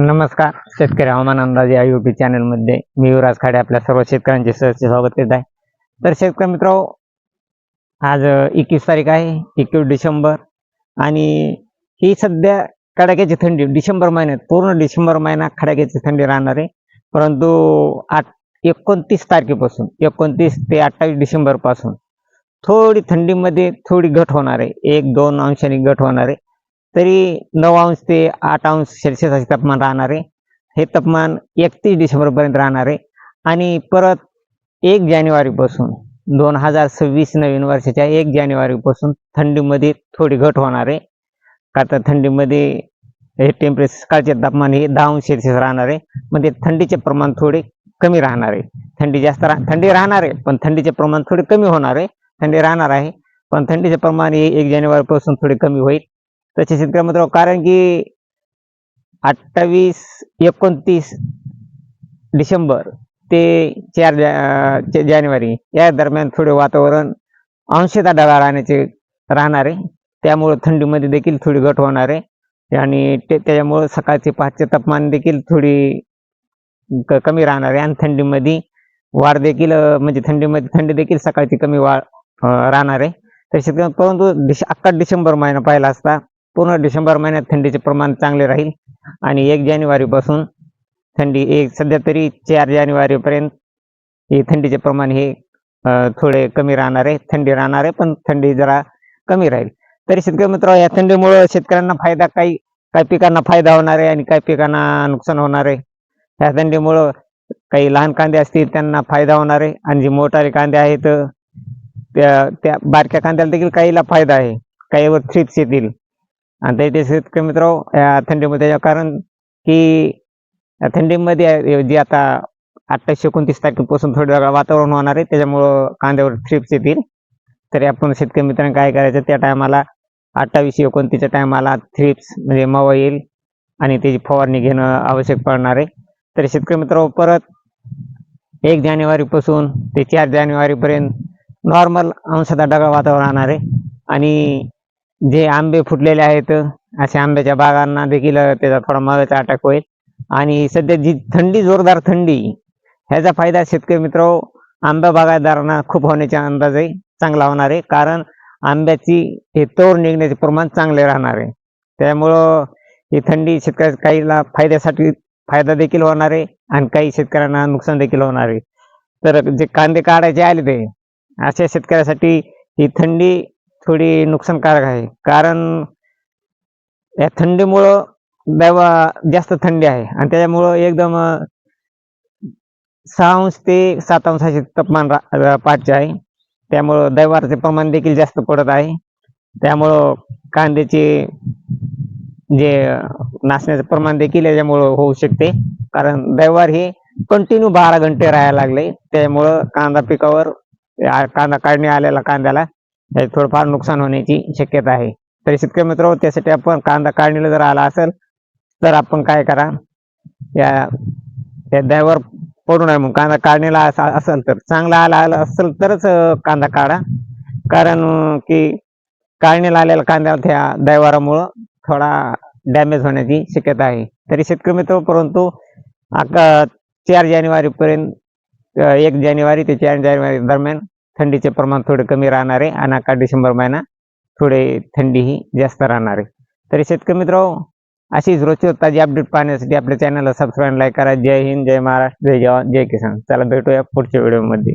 नमस्कार. शेतकरी हवामान अंदाज या युट्यूब चॅनलमध्ये मी युवराज खाडे आपल्या सर्व शेतकऱ्यांचे सहज स्वागत करीत आहे. तर शेतकरी मित्र आज एकवीस तारीख आहे एकवीस डिसेंबर आणि ही सध्या कडाक्याची थंडी डिसेंबर महिन्यात पूर्ण डिसेंबर महिना खडाक्याची थंडी राहणार आहे. परंतु आठ एकोणतीस तारखेपासून एकोणतीस ते अठ्ठावीस डिसेंबरपासून थोडी थंडीमध्ये थोडी घट होणार आहे. एक दोन अंशांनी घट होणार आहे. तरी नऊ अंश ते आठ अंश सेल्सिअस असे तापमान राहणार आहे. हे तापमान एकतीस डिसेंबरपर्यंत राहणार आहे. आणि परत एक जानेवारीपासून दोन हजार सव्वीस नवीन वर्षाच्या एक जानेवारीपासून थंडीमध्ये थोडी घट होणार आहे. का तर थंडीमध्ये हे टेम्परेचर सकाळचे तापमान हे दहा अंश सेल्सिअस राहणार आहे. म्हणजे थंडीचे प्रमाण थोडे कमी राहणार आहे. थंडी जास्त राह थंडी राहणार आहे पण थंडीचे प्रमाण थोडे कमी होणार आहे. थंडी राहणार आहे पण थंडीचे प्रमाण हे एक जानेवारीपासून थोडे कमी होईल. तसे शेतकरी मित्र कारण की अठ्ठावीस एकोणतीस डिसेंबर ते चार जा- जानेवारी या दरम्यान थोडे वातावरण अंशतः ढगाळ राहण्याचे राहणार आहे. त्यामुळं थंडीमध्ये देखील थोडी घट होणार आहे. आणि ते त्याच्यामुळं सकाळचे पाचचे तापमान देखील थोडी क- कमी राहणार आहे. आणि थंडीमध्ये वाढ देखील म्हणजे थंडीमध्ये थंडी देखील सकाळची कमी वाढ राहणार आहे. तर शेतकऱ्यांना परंतु डिश अख्खा डिसेंबर महिना पाहिला असता पूर्ण डिसेंबर महिन्यात थंडीचे प्रमाण चांगले राहील. आणि एक जानेवारीपासून थंडी एक सध्या तरी चार जानेवारीपर्यंत हे थंडीचे प्रमाण हे थोडे कमी राहणार आहे. थंडी राहणार आहे पण थंडी जरा कमी राहील. तरी शेतकरी मित्र या थंडीमुळं शेतकऱ्यांना फायदा काही काही पिकांना फायदा होणार आहे आणि काही पिकांना नुकसान होणार आहे. या थंडीमुळं काही लहान कांदे असतील त्यांना फायदा होणार आहे. आणि जे मोठाले कांदे आहेत त्या त्या बारक्या कांद्याला देखील काहीला फायदा आहे. काहीवर थ्रिप्स येतील. आणि ते- शेतकरी मित्र या थंडीमध्ये कारण की थंडीमध्ये जे आता अठ्ठावीस एकोणतीस तारखेपासून थोडं वेगळं वातावरण होणार आहे. त्याच्यामुळं कांद्यावर थ्रिप्स येतील. तरी आपण शेतकरी मित्रांनी काय करायचं त्या टायमाला अठ्ठावीस एकोणतीसच्या टायमाला थ्रिप्स म्हणजे मवा येईल आणि त्याची फवारणी घेणं आवश्यक पडणार आहे. तर शेतकरी मित्र परत एक जानेवारीपासून ते चार जानेवारीपर्यंत नॉर्मल अंशतः ढगाळ वातावरण राहणार आहे. आणि जे आंबे फुटलेले आहेत अशा आंब्याच्या बागांना देखील त्याचा थोडा मगाचा अटॅक होईल. आणि सध्या जी थंडी जोरदार थंडी ह्याचा फायदा शेतकरी मित्र आंबा बागायतदारांना खूप होण्याचा अंदाज आहे चांगला होणार आहे. कारण आंब्याची हे तोर निघण्याचे प्रमाण चांगले राहणार आहे. त्यामुळं ही थंडी शेतकऱ्या काहीला फायद्यासाठी फायदा देखील होणार आहे आणि काही शेतकऱ्यांना नुकसान देखील होणार आहे. तर जे कांदे काढायचे आले ते अशा शेतकऱ्यासाठी ही थंडी थोडी नुकसानकारक आहे. कारण या थंडीमुळं दैवा जास्त थंडी आहे. आणि त्याच्यामुळं एकदम सहा अंश ते सात अंशाचे तापमान रा- पाठचे आहे. त्यामुळं दैवाचे प्रमाण देखील जास्त पडत आहे. त्यामुळं कांद्याचे जे नाचण्याचं प्रमाण देखील याच्यामुळं होऊ शकते. कारण दैवार हे कंटिन्यू बारा घंटे राहायला लागले. त्यामुळं कांदा पिकावर कांदा काढणी आलेला कांद्याला थोडंफार नुकसान होण्याची शक्यता आहे. तरी शेतकरी मित्र त्यासाठी आपण कांदा काढणीला जर आला असेल तर आपण काय करा या त्या दैवर पडू नये मग कांदा काढणीला असेल तर चांगला आला आला असेल तरच कांदा काढा. कारण की काढणीला आलेल्या कांद्यावर त्या दैवारामुळं थोडा डॅमेज होण्याची शक्यता आहे. तरी शेतकरी मित्र परंतु चार जानेवारीपर्यंत एक जानेवारी ते चार जानेवारी दरम्यान थंडीचे प्रमाण थोडे कमी राहणार आहे आणि अख्खा डिसेंबर महिना थोडे थंडी ही जास्त राहणार. आहे तरी शेतकरी मित्र अशीच रोजची ताजी अपडेट पाहण्यासाठी आपल्या चॅनलला सबस्क्राईब लाईक करा. जय हिंद जय महाराष्ट्र जय जवान जय किसान. चला भेटूया पुढच्या व्हिडिओमध्ये